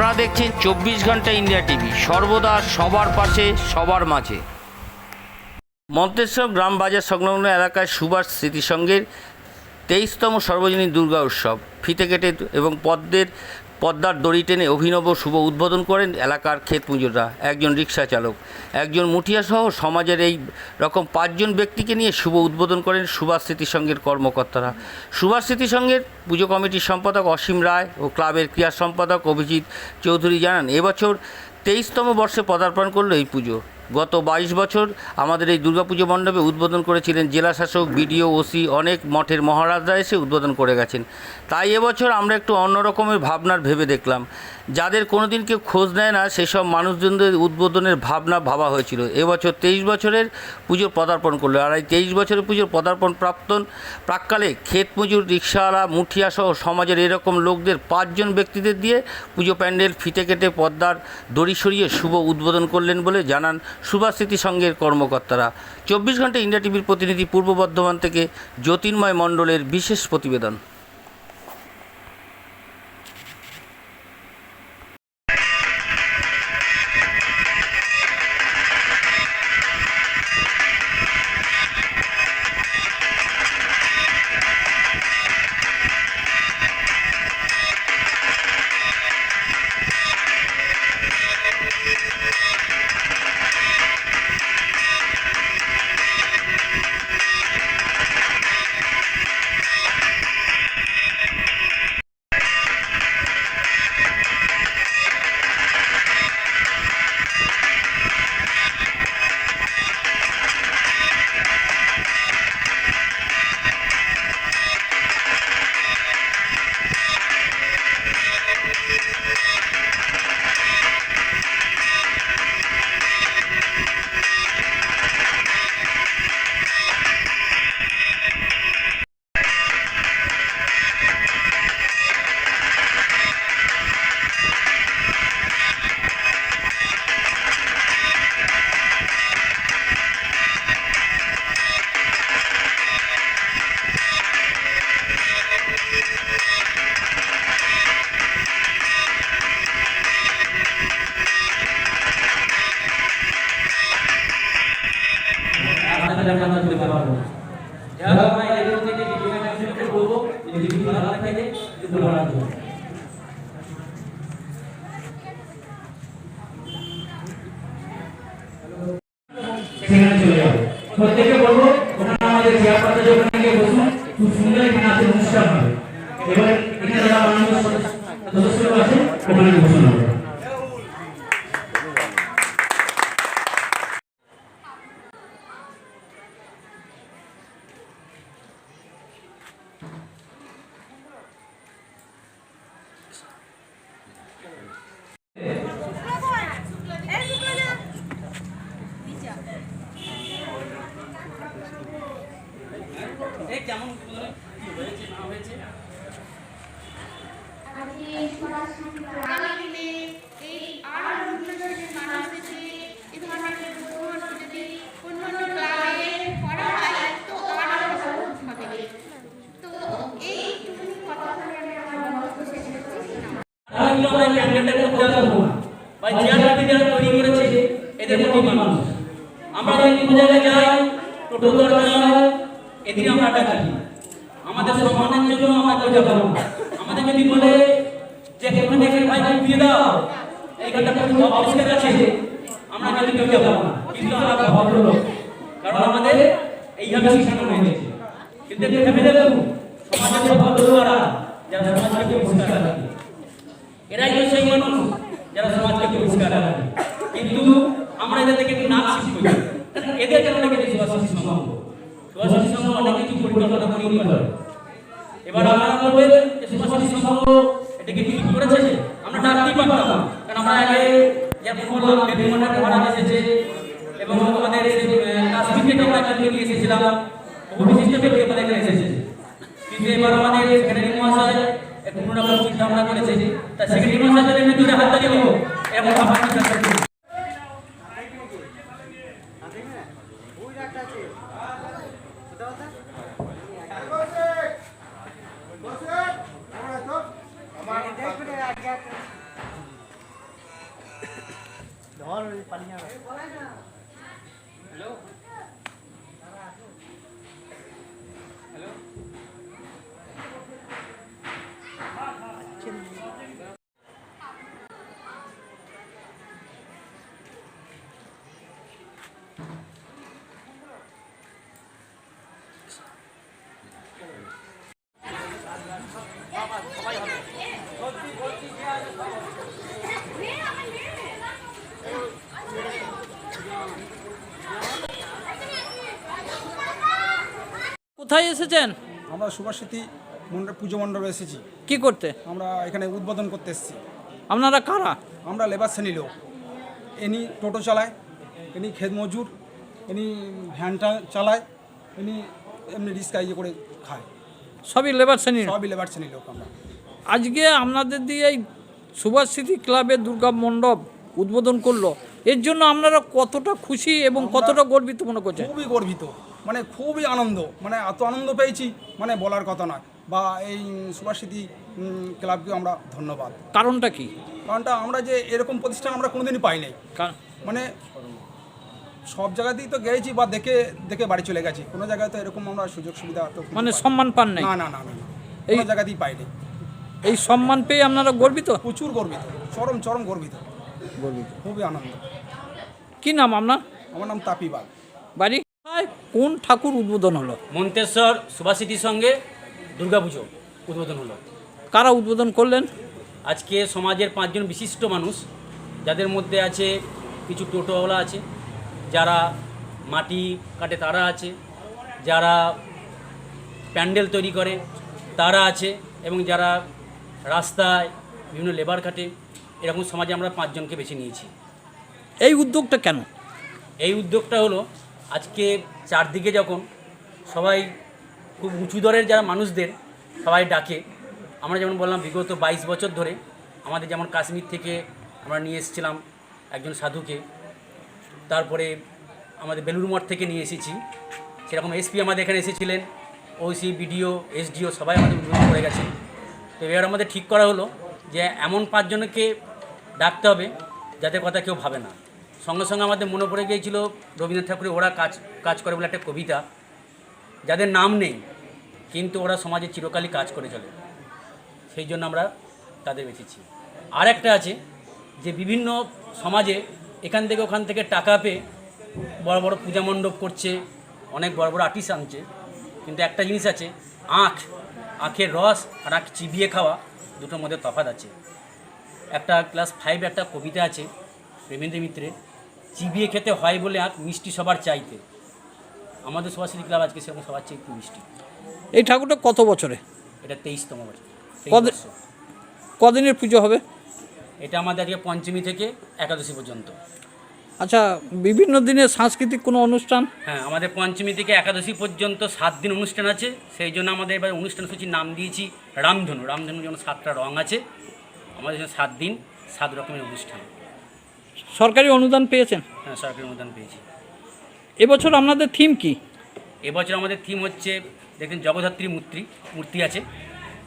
আপনারা দেখছেন চব্বিশ ঘণ্টা ইন্ডিয়া টিভি। সর্বদা সবার পাশে, সবার মাঝে। মন্তেশ্বর গ্রাম বাজার সংলগ্ন এলাকায় সুভাষ স্মৃতিসংঘের তেইশতম সর্বজনীন দুর্গা উৎসব, ফিতে কেটে এবং পদ্মের পদ্মার দড়ি টেনে অভিনব শুভ উদ্বোধন করেন এলাকার ক্ষেত পুজোরা একজন রিক্সা চালক, একজন মুঠিয়াসহ সমাজের এই রকম পাঁচজন ব্যক্তিকে নিয়ে শুভ উদ্বোধন করেন সুভাষ স্মৃতিসংঘের কর্মকর্তারা। সুভাষ স্মৃতিসংঘের পুজো কমিটির সম্পাদক অসীম রায় ও ক্লাবের ক্রীড়া সম্পাদক অভিজিৎ চৌধুরী জানান, এবছর তেইশতম বর্ষে পদার্পণ করল এই পুজো। গত বাইশ বছর আমাদের এই দুর্গাপুজো মণ্ডপে উদ্বোধন করেছিলেন জেলা শাসক বিডিও, ওসি, অনেক মঠের মহারাজরা এসে উদ্বোধন করে গেছেন। তাই এবছর আমরা একটু অন্য রকমের ভাবনার ভেবে দেখলাম। যাদের কোনোদিন কেউ খোঁজ নেয় না, সেসব মানুষজনদের উদ্বোধনের ভাবনা ভাবা হয়েছিল। এবছর তেইশ বছরের পুজো পদার্পণ করল। আর এই তেইশ বছরের পুজোর পদার্পণ প্রাপ্তন প্রাককালে ক্ষেত মজুর, রিক্সাওয়ালা মুঠিয়া সহ সমাজের এরকম লোকদের পাঁচজন ব্যক্তিদের দিয়ে পুজো প্যান্ডেল ফিতে কেটে পদ্মার দড়ি সরিয়ে শুভ উদ্বোধন করলেন বলে জানান সুভাষ স্মৃতি সংঘের কর্মকর্তারা। চব্বিশ ঘণ্টা ইন্ডিয়া টিভির প্রতিনিধি পূর্ব বর্ধমান থেকে জ্যোতির্ময় মণ্ডলের বিশেষ প্রতিবেদন। প্রত্যেকে বলব ওখানে আমাদের চেয়ার পাতা ওখানে গিয়ে বসুন খুব সুন্দর এখানে আছে অনুষ্ঠান হবে এবার এখানে যারা মাননীয় সদস্যরা আছে ওখানে বসুন হবে আগামী দিনে এই আর অন্যান্য যে মানুষদের যে এই ধরনের ভ্রমণ যদি অন্যান্য ক্লাবে করা হয় তো আরও সহজ হবে তো এইটুকুনি কথা বলে আমি আমার বক্তব্য শেষ করছি তাহলে আমরা এই প্যান্ডেলটা করতে পারব না বা চেয়ারটা যারা তৈরি করেছে এদের মতো মানুষ আমরা যদি কোনো জায়গায় যাই টোটো দরকার হয় এদিকে আমরা ডাকি আমাদের সম্মানের জন্য আমরা কেউ যাব না আমাদের যদি বলে যে এখানে এখানে ভাই দিয়ে দাও এইখানটা কোনো অফিসের কাছে আমরা কেউ যাব না। কিন্তু কারণ আমাদের এইভাবে শিখানো হয়েছে। কিন্তু ভেবে যারা সমাজকে পরিষ্কার রাখে মানুষ যারা সমাজকে পরিষ্কার রাখে কিন্তু আমরা এদের থেকে একটু নাচ শিখব কারণ এদের কারণে কিন্তু সুভাষী সংঘ সুভাষী সংঘ অনেক কিছু পরিকল্পনা করেই করে এবার আপনারা বলবেন যে সুভাষী সংঘ এটাকে ঠিক করেছে আমরা ডাকতেই পারতাম কারণ আমরা আগে যেমন বললাম বিভিন্ন মহারাজ এসেছে এবং আমাদের কাশ্মীরকে আমরা কালকে নিয়ে এসেছিলাম বহু বিশিষ্ট ব্যক্তি আমাদের এখানে এসেছে। কিন্তু এবার আমাদের সেক্রেটারি মহাশয় একটু রকম চিন্তা ভাবনা করেছে তা সেক্রেটারি মহাশয় যদি হাত দাঁড়িয়ে হব এরকম ভাবনা কোথায় এসেছেন? আমরা সুভাষিতি মণ্ডপ পুজো মণ্ডপে এসেছি। কি করতে? আমরা এখানে উদ্বোধন করতে এসেছি। আপনারা কারা? আমরা লেবার শ্রেণি লোক। ইনি টোটো চালায় ইনি খেত মজুর ইনি ভ্যানটা চালায় ইনি এমনি রিক্সা ইয়ে করে খায়। সবই লেবার শ্রেণির? সবই লেবার শ্রেণি লোক আমরা। আজকে আপনাদের দিয়ে এই সুভাষ স্মৃতি ক্লাবের দুর্গা মণ্ডপ উদ্বোধন করল এর জন্য আপনারা কতটা খুশি এবং কতটা গর্বিত মনে করছেন? খুবই গর্বিত মানে খুবই আনন্দ মানে এত আনন্দ পেয়েছি মানে বলার কথা নয়। বা এই সুভাষিতি উম, ক্লাবকে আমরা ধন্যবাদ। কারণটা কি? কারণটা আমরা যে এরকম প্রতিষ্ঠান আমরা কোনোদিনই পাই নাই মানে সব জায়গাতেই তো গেছি বা দেখে দেখে বাড়ি চলে গেছি। কোনো জায়গায় তো এরকম আমরা সুযোগ সুবিধা তো মানে সম্মান পান নাই? না না না না না। এই- জায়গাতেই পাইনি এই সম্মান পেয়ে আপনারা গর্বিত? প্রচুর গর্বিত। চরম চরম গর্বিত। গর্বিত। খুবই আনন্দ কি নাম আপনার? আমার নাম তাপিবাগ বাড়ি? কোন ঠাকুর উদ্বোধন হলো? মন্তেশ্বর সুভাষিতির সঙ্গে দুর্গাপুজো উদ্বোধন হলো। কারা উদ্বোধন করলেন? আজকে সমাজের পাঁচজন বিশিষ্ট মানুষ যাদের মধ্যে আছে কিছু টোটোওয়ালা আছে যারা মাটি কাটে তারা আছে যারা প্যান্ডেল তৈরি করে তারা আছে এবং যারা রাস্তায় বিভিন্ন লেবার কাটে এরকম সমাজে আমরা পাঁচজনকে বেছে নিয়েছি। এই উদ্যোগটা কেন? এই উদ্যোগটা হলো আজকে চারদিকে যখন সবাই খুব উঁচু দরের যারা মানুষদের সবাই ডাকে আমরা যেমন বললাম বিগত বাইশ বছর ধরে আমাদের যেমন কাশ্মীর থেকে আমরা নিয়ে এসেছিলাম একজন সাধুকে তারপরে আমাদের বেলুর মঠ থেকে নিয়ে এসেছি। সেরকম এসপি আমাদের এখানে এসেছিলেন, ওসি, বিডিও, এসডিও সবাই আমাদের উদ্বোধন করে গেছেন তো এবার আমাদের ঠিক করা হলো যে এমন পাঁচজনকে ডাকতে হবে যাদের কথা কেউ ভাবে না। সঙ্গে সঙ্গে আমাদের মনে পড়ে গিয়েছিল রবীন্দ্রনাথ ঠাকুরের ওরা কাজ কাজ করে বলে একটা কবিতা। যাদের নাম নেই, কিন্তু ওরা সমাজে চিরকালই কাজ করে চলে। সেই জন্য আমরা তাদের বেঁচেছি আর একটা আছে যে বিভিন্ন সমাজে এখান থেকে ওখান থেকে টাকা পেয়ে বড় বড় পূজা মণ্ডপ করছে অনেক বড় বড় আর্টিস্ট আনছে। কিন্তু একটা জিনিস আছে আখ আখের রস আর আখ চিবিয়ে খাওয়া দুটোর মধ্যে তফাৎ আছে। একটা ক্লাস ফাইভ একটা কবিতা আছে প্রেমেন্দ্র মিত্রের চিবিয়ে খেতে হয় বলে আখ মিষ্টি সবার চাইতে। আমাদের সভাশ্রী ক্লাব আজকে সেরকম সবার চেয়ে একটু মিষ্টি। এই ঠাকুরটা কত বছরে? এটা তেইশতম বছর তেইশ বছর। কদিনের পুজো হবে? এটা আমাদের আজকে পঞ্চমী থেকে একাদশী পর্যন্ত। আচ্ছা বিভিন্ন দিনে সাংস্কৃতিক কোনো অনুষ্ঠান? হ্যাঁ আমাদের পঞ্চমী থেকে একাদশী পর্যন্ত সাত দিন অনুষ্ঠান আছে সেই জন্য আমাদের এবার অনুষ্ঠান সূচির নাম দিয়েছি রামধনু। রামধনু যেমন সাতটা রং আছে। আমাদের সাত দিন সাত রকমের অনুষ্ঠান। সরকারি অনুদান পেয়েছেন? হ্যাঁ সরকারি অনুদান পেয়েছি। এবছর আপনাদের থিম কি? এবছর আমাদের থিম হচ্ছে দেখেন জগদ্ধাত্রী মূর্তি মূর্তি আছে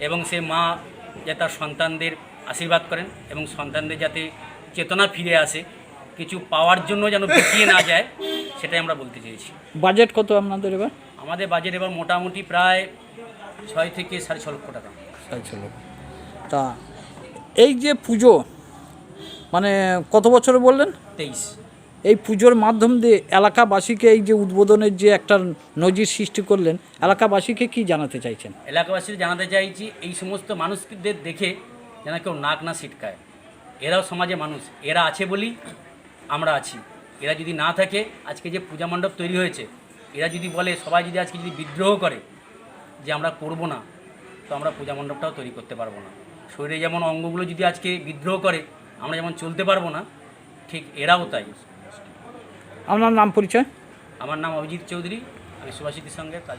এবং সে মা যে তার সন্তানদের আশীর্বাদ করেন এবং সন্তানদের যাতে চেতনা ফিরে আসে কিছু পাওয়ার জন্য যেন পিছিয়ে না যায় সেটাই আমরা বলতে চেয়েছি। বাজেট কত আপনাদের এবার? আমাদের বাজেট এবার মোটামুটি প্রায় ছয় থেকে সাড়ে ছ লক্ষ টাকা। সাড়ে ছ লক্ষ। তা এই যে পুজো মানে কত বছরে বললেন? তেইশ। এই পুজোর মাধ্যম দিয়ে এলাকাবাসীকে এই যে উদ্বোধনের যে একটা নজির সৃষ্টি করলেন এলাকাবাসীকে কি জানাতে চাইছেন? এলাকাবাসীর জানাতে চাইছি এই সমস্ত মানুষদের দেখে যেন কেউ নাক না ছিটকায়। এরাও সমাজে মানুষ। এরা আছে বলেই আমরা আছি। এরা যদি না থাকে আজকে যে পূজা মণ্ডপ তৈরি হয়েছে এরা যদি বলে সবাই যদি আজকে যদি বিদ্রোহ করে যে আমরা করব না তো আমরা পূজা মণ্ডপটাও তৈরি করতে পারব না। শরীরে যেমন অঙ্গগুলো যদি আজকে বিদ্রোহ করে আমরা যেমন চলতে পারব না ঠিক এরাও তাই। আপনার নাম পরিচয়? আমার নাম অভিজিৎ চৌধুরী আমি সুভাষিতির সঙ্গে কাজ